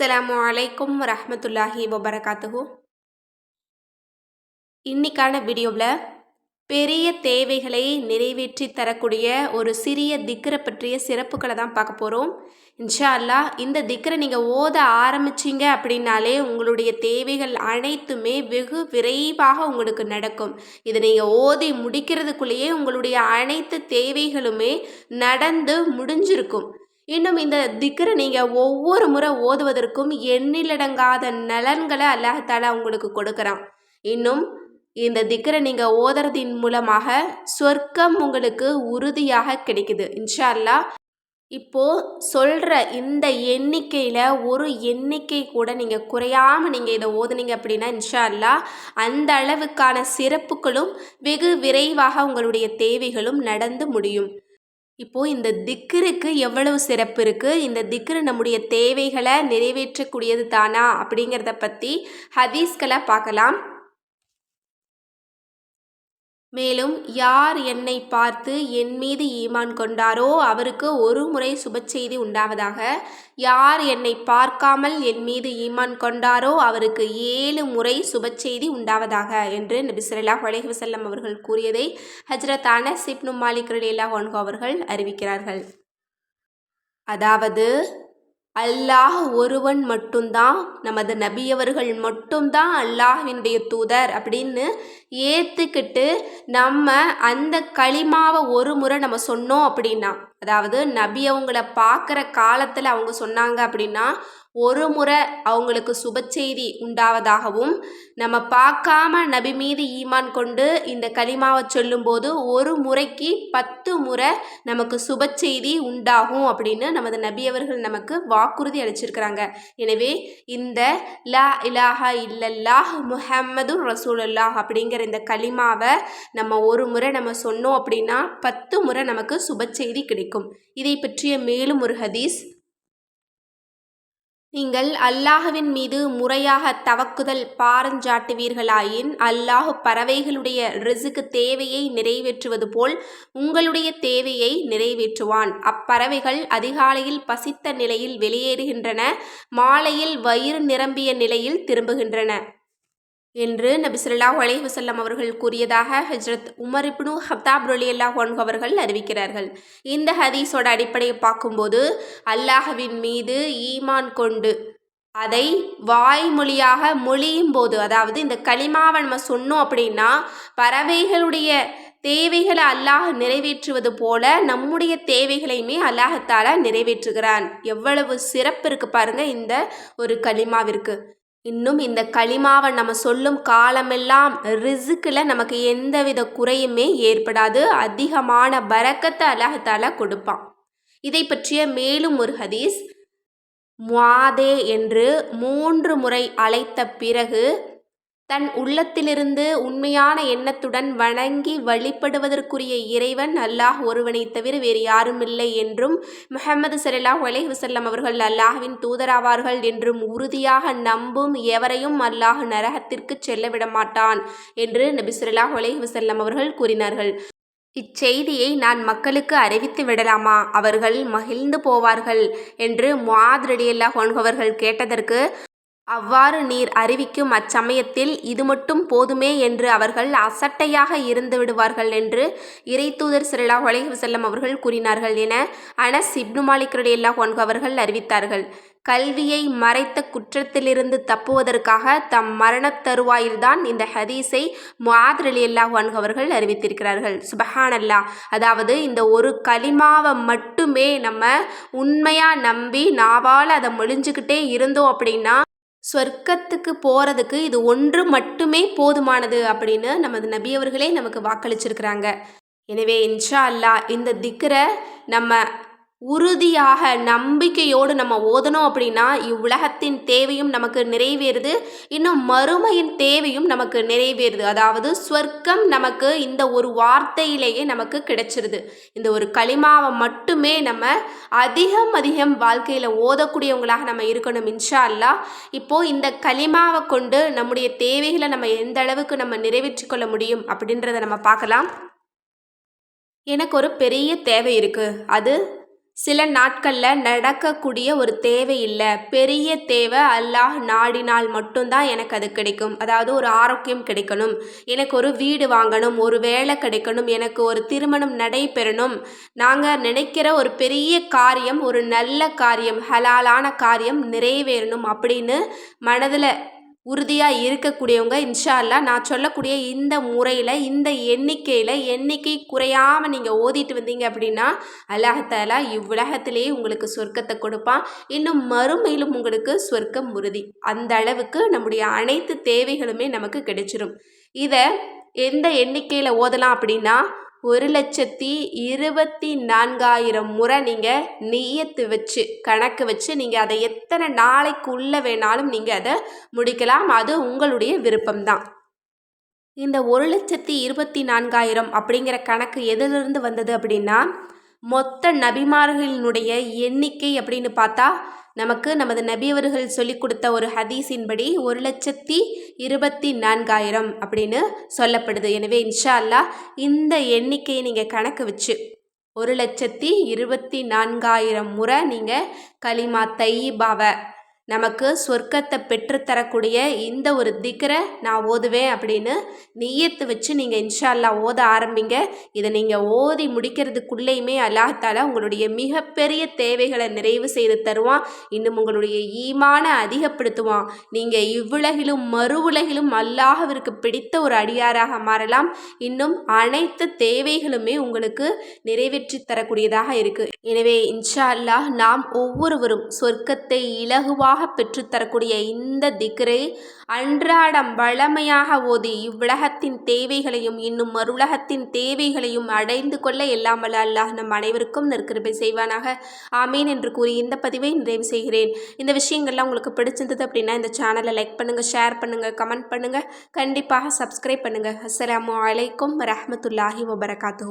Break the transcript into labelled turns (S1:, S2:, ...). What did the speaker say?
S1: அஸ்லாம் அலைக்கும் வரஹ்மத்துல்லாஹி வபரகாத்துஹூ. இன்னைக்கான வீடியோவில் பெரிய தேவைகளை நிறைவேற்றி தரக்கூடிய ஒரு சிறிய திக்கரை பற்றிய சிறப்புகளை தான் பார்க்க போகிறோம் இன்ஷா அல்லா இந்த திக்கரை நீங்கள் ஓத ஆரம்பிச்சிங்க அப்படின்னாலே உங்களுடைய தேவைகள் அனைத்துமே வெகு விரைவாக உங்களுக்கு நடக்கும். இதை நீங்கள் ஓதி முடிக்கிறதுக்குள்ளேயே உங்களுடைய அனைத்து தேவைகளுமே நடந்து முடிஞ்சிருக்கும். இன்னும் இந்த திக்கரை நீங்கள் ஒவ்வொரு முறை ஓதுவதற்கும் எண்ணிலடங்காத நலன்களை அல்லாஹால உங்களுக்கு கொடுக்குறான். இன்னும் இந்த திக்கரை நீங்கள் ஓதுறதின் மூலமாக சொர்க்கம் உங்களுக்கு உறுதியாக கிடைக்குது. இன்ஷா அல்லாஹ் இப்போ சொல்கிற இந்த எண்ணிக்கையில் ஒரு எண்ணிக்கை கூட நீங்கள் குறையாமல் நீங்கள் இதை ஓதுனீங்க அப்படின்னா இன்ஷா அல்லாஹ் அந்த அளவுக்கான சிறப்புகளும் வெகு விரைவாக உங்களுடைய தேவைகளும் நடந்து முடியும். இப்போது இந்த திக்ருக்கு எவ்வளவு சிறப்பு இருக்குது இந்த திக்ரு நம்முடைய தேவைகளை நிறைவேற்றக்கூடியது தானா அப்படிங்கிறத பற்றி ஹதீஸ்களை பார்க்கலாம். மேலும் யார் என்னை பார்த்து என் மீது ஈமான் கொண்டாரோ அவருக்கு ஒரு முறை சுபச்செய்தி உண்டாவதாக யார் என்னை பார்க்காமல் என் மீது ஈமான் கொண்டாரோ அவருக்கு ஏழு முறை சுபச்செய்தி உண்டாவதாக என்று நபி ஸல்லல்லாஹு அலைஹி அவர்கள் கூறியதை ஹஜ்ரத் அனஸ் இப்னு மாலிக் ரலியல்லாஹு அன்ஹு அவர்கள் அறிவிக்கிறார்கள். அதாவது அல்லாஹ் ஒருவன் மட்டும்தான் நமது நபியவர்கள் மட்டும்தான் அல்லாஹினுடைய தூதர் அப்படின்னு ஏற்றுக்கிட்டு நம்ம அந்த களிமாவை ஒரு முறை நம்ம சொன்னோம் அப்படின்னா அதாவது நபி அவங்கள பார்க்குற காலத்தில் அவங்க சொன்னாங்க அப்படின்னா ஒரு முறை அவங்களுக்கு சுப செய்தி உண்டாவதாகவும் நம்ம பார்க்காம நபி மீது ஈமான் கொண்டு இந்த களிமாவை சொல்லும்போது ஒரு முறைக்கு பத்து முறை நமக்கு சுபச்செய்தி உண்டாகும் அப்படின்னு நமது நபி அவர்கள் நமக்கு வாக்குறுதி அளிச்சிருக்கிறாங்க. எனவே இந்த லா இலாஹா இல்லல்லாஹ் முஹம்மது ரசூலுல்லாஹ் அப்படிங்கிற இந்த களிமாவை நம்ம ஒரு முறை நம்ம சொன்னோம் அப்படின்னா பத்து முறை நமக்கு சுப செய்தி கிடைக்கும். இதை பற்றிய மேலும் ஒரு ஹதீஸ். நீங்கள் அல்லாஹுவின் மீது முறையாக தவக்குதல் பாரஞ்சாட்டுவீர்களாயின் அல்லாஹ் பறவைகளுடைய ரிசுக்கு தேவையை நிறைவேற்றுவது போல் உங்களுடைய தேவையை நிறைவேற்றுவான். அப்பறவைகள் அதிகாலையில் பசித்த நிலையில் வெளியேறுகின்றன மாலையில் வயிறு நிரம்பிய நிலையில் திரும்புகின்றன. என்று நபி ஸல்லல்லாஹு வசல்லம் அவர்கள் கூறியதாக ஹஜ்ரத் உமர் இப்னு ஹப்தாப் ரொலி அன்ஹு அவர்கள் அறிவிக்கிறார்கள். இந்த ஹதீஸோட அடிப்படையை பார்க்கும்போது அல்லாஹ்வின் மீது ஈமான் கொண்டு அதை வாய்மொழியாக மொழியும் போது அதாவது இந்த களிமாவை நம்ம சொன்னோம் அப்படின்னா பறவைகளுடைய தேவைகளை அல்லாஹ் நிறைவேற்றுவது போல நம்முடைய தேவைகளையுமே அல்லாஹத்தால நிறைவேற்றுகிறான். எவ்வளவு சிறப்பு இருக்கு பாருங்க இந்த ஒரு களிமாவிற்கு. இன்னும் இந்த களிமாவை நம்ம சொல்லும் காலமெல்லாம் ரிசுக்கில் நமக்கு எந்தவித குறையுமே ஏற்படாது. அதிகமான பறக்கத்தை அல்லாஹத்தால கொடுப்பான். இதை பற்றிய மேலும் ஒரு ஹதீஸ் முவாதே என்று மூன்று முறை அழைத்த பிறகு தன் உள்ளத்திலிருந்து உண்மையான எண்ணத்துடன் வணங்கி வழிபடுவதற்குரிய இறைவன் அல்லாஹ் ஒருவனை தவிர வேறு யாரும் இல்லை என்றும் முஹம்மது சல்லாஹ் அலை வசல்லம் அவர்கள் அல்லாஹ்வின் தூதராவார்கள் என்றும் உறுதியாக நம்பும் எவரையும் அல்லாஹ் நரகத்திற்கு செல்ல மாட்டான் என்று நபி ஸல்லல்லாஹு அலை வசல்லம் அவர்கள் கூறினார்கள். இச்செய்தியை நான் மக்களுக்கு அறிவித்து விடலாமா? அவர்கள் மகிழ்ந்து போவார்கள் என்று முஆத் ரலியல்லாஹு அவர்கள் கேட்டதற்கு அவ்வாறு நீர் அறிவிக்கும் அச்சமயத்தில் இது மட்டும் போதுமே என்று அவர்கள் அசட்டையாக இருந்து விடுவார்கள் என்று இறைத்தூதர் சிறலா அலைஹி வஸல்லம் அவர்கள் கூறினார்கள் என அனஸ் இப்னு மாலிக் ரலியல்லாஹு அவர்கள் அறிவித்தார்கள். கல்வியை மறைத்த குற்றத்திலிருந்து தப்புவதற்காக தம் மரணத் தருவாயில்தான் இந்த ஹதீஸை முஆத் அலி அல்லாஹ் அவர்கள் அறிவித்திருக்கிறார்கள். சுபஹானல்லா. அதாவது இந்த ஒரு களிமாவை மட்டுமே நம்ம உண்மையாக நம்பி நாவால் அதை மொழிஞ்சுக்கிட்டே இருந்தோம் அப்படின்னா சொர்க்கத்துக்கு போகிறதுக்கு இது ஒன்று மட்டுமே போதுமானது அப்படின்னு நமது நபி அவர்களே நமக்கு வாக்களிச்சிருக்கிறாங்க. எனவே இன்ஷா அல்லாஹ் இந்த திக்கரை நம்ம உறுதியாக நம்பிக்கையோடு நம்ம ஓதணும் அப்படின்னா இவ்வுலகத்தின் தேவையும் நமக்கு நிறைவேறுது. இன்னும் மறுமையின் தேவையும் நமக்கு நிறைவேறுது. அதாவது சொர்க்கம் நமக்கு இந்த ஒரு வார்த்தையிலேயே நமக்கு கிடைச்சிருது. இந்த ஒரு களிமாவை மட்டுமே நம்ம அதிகம் அதிகம் வாழ்க்கையில் ஓதக்கூடியவங்களாக நம்ம இருக்கணும் இன்ஷா அல்லா இப்போது இந்த களிமாவை கொண்டு நம்முடைய தேவைகளை நம்ம எந்த அளவுக்கு நம்ம நிறைவேற்றிக் கொள்ள முடியும் அப்படின்றத நம்ம பார்க்கலாம். எனக்கு ஒரு பெரிய தேவை இருக்குது அது சில நாட்களில் நடக்கக்கூடிய ஒரு தேவை இல்லை. பெரிய தேவை அல்லாஹ் நாடினால் மட்டும்தான் எனக்கு அது கிடைக்கும். அதாவது ஒரு ஆரோக்கியம் கிடைக்கணும். எனக்கு ஒரு வீடு வாங்கணும். ஒரு வேலை கிடைக்கணும். எனக்கு ஒரு திருமணம் நடைபெறணும். நாங்கள் நினைக்கிற ஒரு பெரிய காரியம் ஒரு நல்ல காரியம் ஹலாலான காரியம் நிறைவேறணும் அப்படின்னு மனதில் உறுதியாக இருக்கக்கூடியவங்க இன்ஷா நான் சொல்லக்கூடிய இந்த முறையில் இந்த எண்ணிக்கையில் எண்ணிக்கை குறையாமல் நீங்கள் ஓதிட்டு வந்தீங்க அப்படின்னா அல்லாஹத்தாலா இவ்வுலகத்திலேயே உங்களுக்கு சொர்க்கத்தை கொடுப்பான். இன்னும் மறுமையிலும் உங்களுக்கு சொர்க்கம் உறுதி. அந்த அளவுக்கு நம்முடைய அனைத்து தேவைகளுமே நமக்கு கிடைச்சிரும். இதை எந்த எண்ணிக்கையில் ஓதலாம் அப்படின்னா ஒரு லட்சத்தி இருபத்தி நான்காயிரம் முறை நீங்கள் நீயத்து வச்சு கணக்கு வச்சு நீங்கள் அதை எத்தனை நாளைக்குள்ளே வேணாலும் நீங்கள் அதை முடிக்கலாம். அது உங்களுடைய விருப்பம்தான். இந்த ஒரு லட்சத்தி இருபத்தி நான்காயிரம் அப்படிங்கிற கணக்கு எதிலிருந்து வந்தது அப்படின்னா மொத்த நபிமார்களினுடைய எண்ணிக்கை அப்படின்னு பார்த்தா நமக்கு நமது நபியவர்கள் சொல்லி கொடுத்த ஒரு ஹதீஸின்படி ஒரு லட்சத்தி இருபத்தி நான்காயிரம் அப்படின்னு சொல்லப்படுது. எனவே இன்ஷா அல்லாஹ் இந்த எண்ணிக்கையை நீங்கள் கணக்கு வச்சு ஒரு லட்சத்தி இருபத்தி நான்காயிரம் முறை நீங்கள் களிமா தையிபாவை நமக்கு சொர்க்கத்தை பெற்றுத்தரக்கூடிய இந்த ஒரு திக்கரை நான் ஓதுவேன் அப்படின்னு நீயத்து வச்சு நீங்கள் இன்ஷால்லா ஓத ஆரம்பிங்க. இதை நீங்கள் ஓதி முடிக்கிறதுக்குள்ளேயுமே அல்லாஹால உங்களுடைய மிகப்பெரிய தேவைகளை நிறைவு செய்து தருவான். இன்னும் உங்களுடைய ஈமான அதிகப்படுத்துவான். நீங்கள் இவ்வுலகிலும் மறு உலகிலும் அல்லாஹவிற்கு பிடித்த ஒரு அடியாராக மாறலாம். இன்னும் அனைத்து தேவைகளுமே உங்களுக்கு நிறைவேற்றி தரக்கூடியதாக இருக்குது எனவே இன்ஷா அல்லாஹ் நாம் ஒவ்வொருவரும் சொர்க்கத்தை இலகுவாக இலகுவாக பெற்றுத்தரக்கூடிய இந்த திக்ரே அன்றாடம் வளமையாக ஓதி இவ்வுலகத்தின் தேவைகளையும் இன்னும் மறுலகத்தின் தேவைகளையும் அடைந்து கொள்ள எல்லாம் வல்ல அல்லாஹ் நம் அனைவருக்கும் நற்கிருப்பை செய்வானாக. ஆமீன் என்று கூறி இந்த பதிவை நிறைவு செய்கிறேன். இந்த விஷயங்கள்லாம் உங்களுக்கு பிடிச்சிருந்தது அப்படின்னா இந்த சேனலை லைக் பண்ணுங்கள் ஷேர் பண்ணுங்கள் கமெண்ட் பண்ணுங்கள் கண்டிப்பாக சப்ஸ்கிரைப் பண்ணுங்கள் அஸ்லாம் வலைக்கம் வரமத்துல்லாஹி வபரகாத்து